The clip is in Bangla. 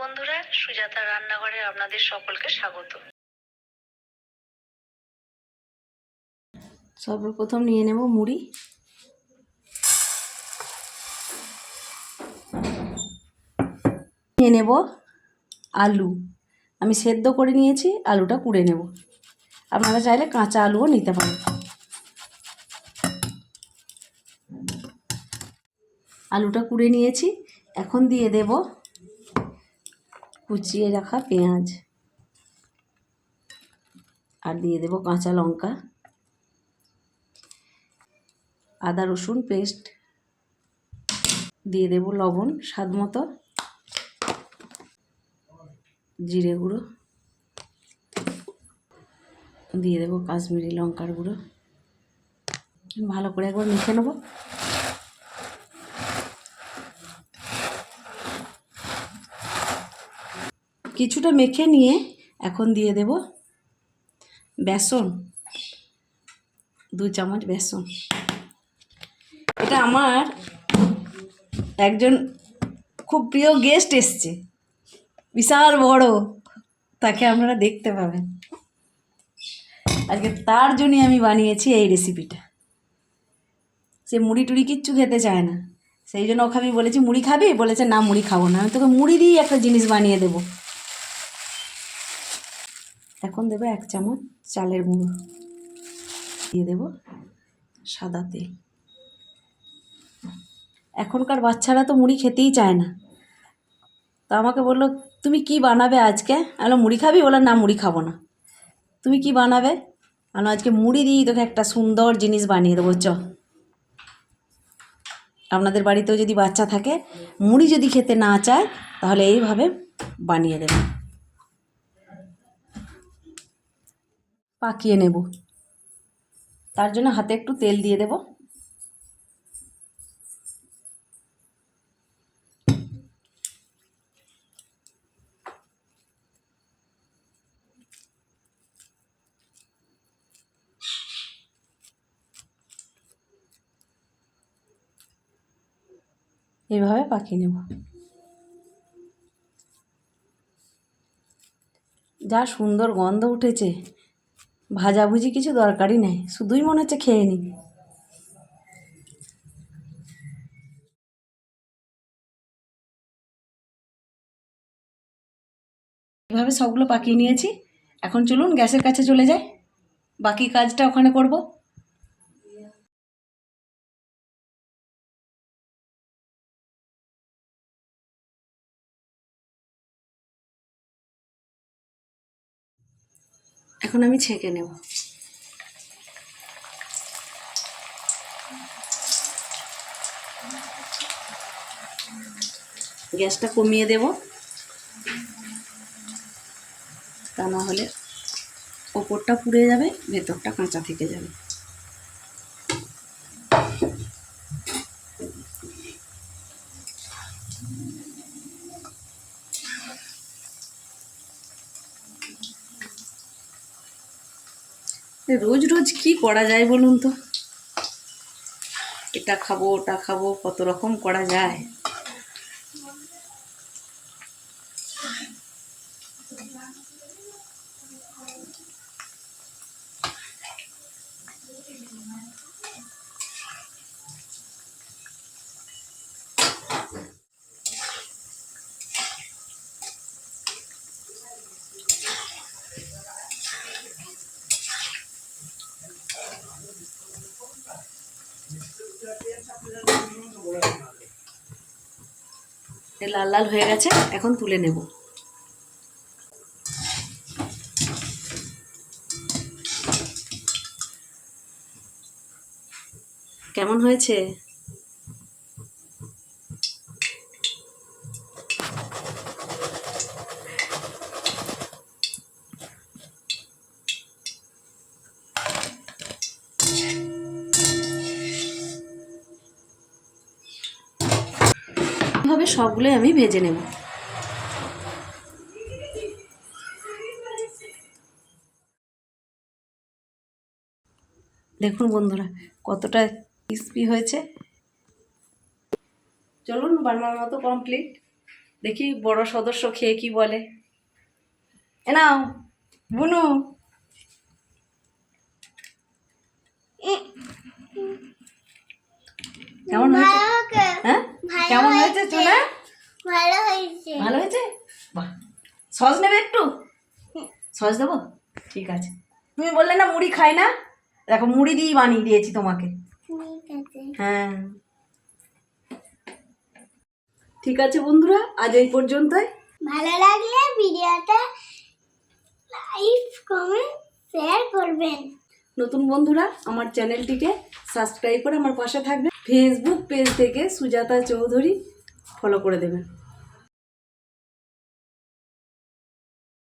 বন্ধুরা সুজাতা রান্নাঘরে আপনাদের সকলকে স্বাগত। সর্বপ্রথম নিয়ে নেব মুড়ি। নিয়ে নেব আলু। আমি সেদ্ধ করে নিয়েছি, আলুটা কুড়ে নেব। আপনারা চাইলে কাঁচা আলুও নিতে পারেন। আলুটা কুড়ে নিয়েছি, এখন দিয়ে দেব কুচিয়ে রাখা পেঁয়াজ। আর দিয়ে দেব কাঁচা লঙ্কা। আদা রসুন পেস্ট। দিয়ে দেব লবণ স্বাদ মতো। জিরে গুঁড়ো। দিয়ে দেবো কাশ্মীরি লঙ্কার গুঁড়ো। ভালো করে একবার মেখে নেব। কিছুটা মেখে নিয়ে এখন দিয়ে দেব বেসন, দু চামচ বেসন। এটা আমার একজন খুব প্রিয় গেস্ট এসছে, বিশাল বড়, তাকে আপনারা দেখতে পাবেন। আজকে তার জন্যই আমি বানিয়েছি এই রেসিপিটা সে মুড়ি টুড়ি কিচ্ছু খেতে চায় না, সেই জন্য ওকে আমি বলেছি, মুড়ি খাবি? বলেছে, না, মুড়ি খাব না। আমি তোকে মুড়ি দিয়েই একটা জিনিস বানিয়ে দেবো। এখন দেবো এক চামচ চালের গুঁড়ো। দিয়ে দেবো সাদা তেল। এখনকার বাচ্চারা তো মুড়ি খেতেই চায় না। তো আমাকে বলল, তুমি কি বানাবে আজকে? আমি মুড়ি খাবি? বলে না, মুড়ি খাব না। তুমি কি বানাবে? আমি আজকে মুড়ি দিয়েই তোকে একটা সুন্দর জিনিস বানিয়ে দেবো, চ। আপনাদের বাড়িতেও যদি বাচ্চা থাকে, মুড়ি যদি খেতে না চায়, তাহলে এইভাবে বানিয়ে দেবে পাকিয়ে নেব। তার জন্য হাতে একটু তেল দিয়ে দেবো। এভাবে পাকিয়ে নেব। যা সুন্দর গন্ধ উঠেছে। ভাজাভুজি কিছু দরকারই নেই, শুধুই মনে হচ্ছে খেয়ে নিবি এভাবে সবগুলো পাকিয়ে নিয়েছি। এখন চলুন গ্যাসের কাছে চলে যাই। বাকি কাজটা ওখানে করব। এখন আমি ছেঁকে নেব। গ্যাসটা কমিয়ে দেব। তা না হলে ওপরটা পুড়ে যাবে, ভেতরটা কাঁচা থেকে যাবে। রোজ রোজ কি করা যায় বলুন তো? এটা খাব, ওটা খাব, কত রকম করা যায়? লাল লাল হয়ে গেছে এখন তুলে নেব। কেমন হয়েছে? এভাবে সবগুলোই আমি ভেজে নেব। দেখুন বন্ধুরা, কতটা ক্রিস্পি হয়েছে। চলুন বানানোর মতো কমপ্লিট দেখি বড় সদস্য খেয়ে কি বলে। এ নাও, বুনু। কেমন হয়েছে? হ্যাঁ? কেমন হয়েছে। চুনা ভালো হয়েছে। ভালো হয়েছে? বাহ। সস নেবে একটু? সস দেবো? ঠিক আছে। তুমি বললে না মুড়ি খাই না? দেখো মুড়ি দিয়েই বানিয়ে দিয়েছি তোমাকে। হ্যাঁ। ঠিক আছে বন্ধুরা আজ এই পর্যন্তই। ভালো লাগলে ভিডিওটা লাইক কমেন্ট শেয়ার করবেন। নতুন বন্ধুরা আমার চ্যানেলটিকে সাবস্ক্রাইব করে আমার পাশে থাকবে। ফেসবুক পেজ থেকে সুজাতা চৌধুরী ফলো করে দেবেন